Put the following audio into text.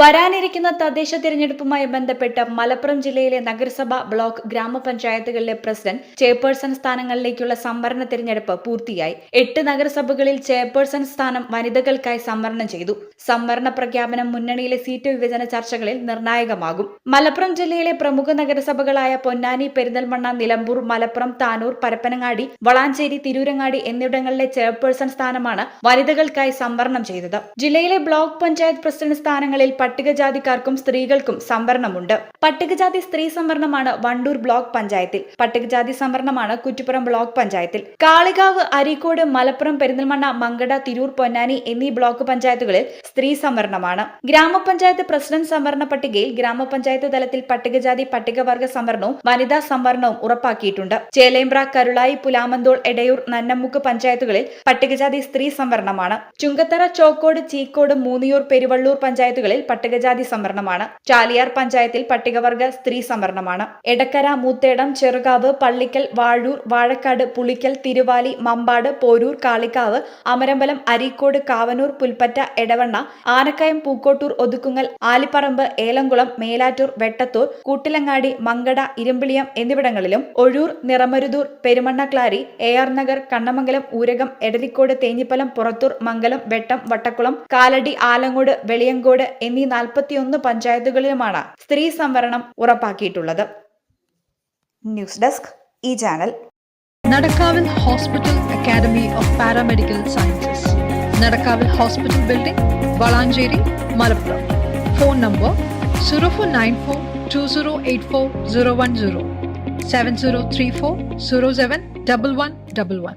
വരാനിരിക്കുന്ന തദ്ദേശ തിരഞ്ഞെടുപ്പുമായി ബന്ധപ്പെട്ട് മലപ്പുറം ജില്ലയിലെ നഗരസഭ ബ്ലോക്ക് ഗ്രാമപഞ്ചായത്തുകളിലെ പ്രസിഡന്റ് ചെയർപേഴ്സൺ സ്ഥാനങ്ങളിലേക്കുള്ള സംവരണ തിരഞ്ഞെടുപ്പ് പൂർത്തിയായി. എട്ട് നഗരസഭകളിൽ ചെയർപേഴ്സൺ സ്ഥാനം വനിതകൾക്കായി സംവരണം ചെയ്തു. സംവരണ പ്രഖ്യാപനം മുന്നണിയിലെ സീറ്റ് വിഭജന ചർച്ചകളിൽ നിർണായകമാകും. മലപ്പുറം ജില്ലയിലെ പ്രമുഖ നഗരസഭകളായ പൊന്നാനി പെരിന്തൽമണ്ണ നിലമ്പൂർ മലപ്പുറം താനൂർ പരപ്പനങ്ങാടി വളാഞ്ചേരി തിരൂരങ്ങാടി എന്നിവിടങ്ങളിലെ ചെയർപേഴ്സൺ സ്ഥാനമാണ് വനിതകൾക്കായി സംവരണം ചെയ്തത്. ജില്ലയിലെ ബ്ലോക്ക് പഞ്ചായത്ത് പ്രസിഡന്റ് സ്ഥാനങ്ങളിൽ പട്ടികജാതിക്കാർക്കും സ്ത്രീകൾക്കും സംവരണമുണ്ട്. പട്ടികജാതി സ്ത്രീ സംവരണമാണ് വണ്ടൂർ ബ്ലോക്ക് പഞ്ചായത്തിൽ. പട്ടികജാതി സംവരണമാണ് കുറ്റിപ്പുറം ബ്ലോക്ക് പഞ്ചായത്തിൽ. കാളികാവ് അരീക്കോട് മലപ്പുറം പെരിന്തൽമണ്ണ മങ്കട തിരൂർ പൊന്നാനി എന്നീ ബ്ലോക്ക് പഞ്ചായത്തുകളിൽ സ്ത്രീ സംവരണമാണ്. ഗ്രാമപഞ്ചായത്ത് പ്രസിഡന്റ് സംവരണ പട്ടികയിൽ ഗ്രാമപഞ്ചായത്ത് തലത്തിൽ പട്ടികജാതി പട്ടികവർഗ സംവരണവും വനിതാ സംവരണവും ഉറപ്പാക്കിയിട്ടുണ്ട്. ചേലേമ്പ്ര കരുളായി പുലാമന്തോൾ എടയൂർ നന്നമുക്ക് പഞ്ചായത്തുകളിൽ പട്ടികജാതി സ്ത്രീ സംവരണമാണ്. ചുങ്കത്തറ ചോക്കോട് ചീക്കോട് മൂന്നിയൂർ പെരുവള്ളൂർ പഞ്ചായത്തുകളിൽ പട്ടികജാതി സംവരണമാണ്. ചാലിയാർ പഞ്ചായത്തിൽ പട്ടികവർഗ സ്ത്രീ സംവരണമാണ്. എടക്കര മൂത്തേടം ചെറുകാവ് പള്ളിക്കൽ വാഴൂർ വാഴക്കാട് പുളിക്കൽ തിരുവാലി മമ്പാട് പോരൂർ കാളിക്കാവ് അമരമ്പലം അരീക്കോട് കാവനൂർ പുൽപ്പറ്റ എടവണ്ണ ആനക്കയം പൂക്കോട്ടൂർ ഒതുക്കുങ്ങൽ ആലിപ്പറമ്പ് ഏലംകുളം മേലാറ്റൂർ വെട്ടത്തൂർ കൂട്ടിലങ്ങാടി മങ്കട ഇരുമ്പിളിയം എന്നിവിടങ്ങളിലും ഒഴൂർ നിറമരുതൂർ പെരുമണ്ണക്ലാരി എ ആർ നഗർ കണ്ണമംഗലം ഊരകം എടരിക്കോട് തേഞ്ഞിപ്പലം പുറത്തൂർ മംഗലം വെട്ടം വട്ടക്കുളം കാലടി ആലങ്ങോട് വെളിയങ്കോട് എന്നീ നാൽപ്പത്തിയൊന്ന് പഞ്ചായത്തുകളിലുമാണ് സ്ത്രീ സംവരണം ഉറപ്പാക്കിയിട്ടുള്ളത്. ന്യൂസ് ഡെസ്ക് ഈ channel. Nadakkavil hospital academy of paramedical sciences. Nadakkavil hospital building Valanchery Malappuram. Phone number zero four nine four two zero eight four zero one zero seven zero three four zero seven double one double one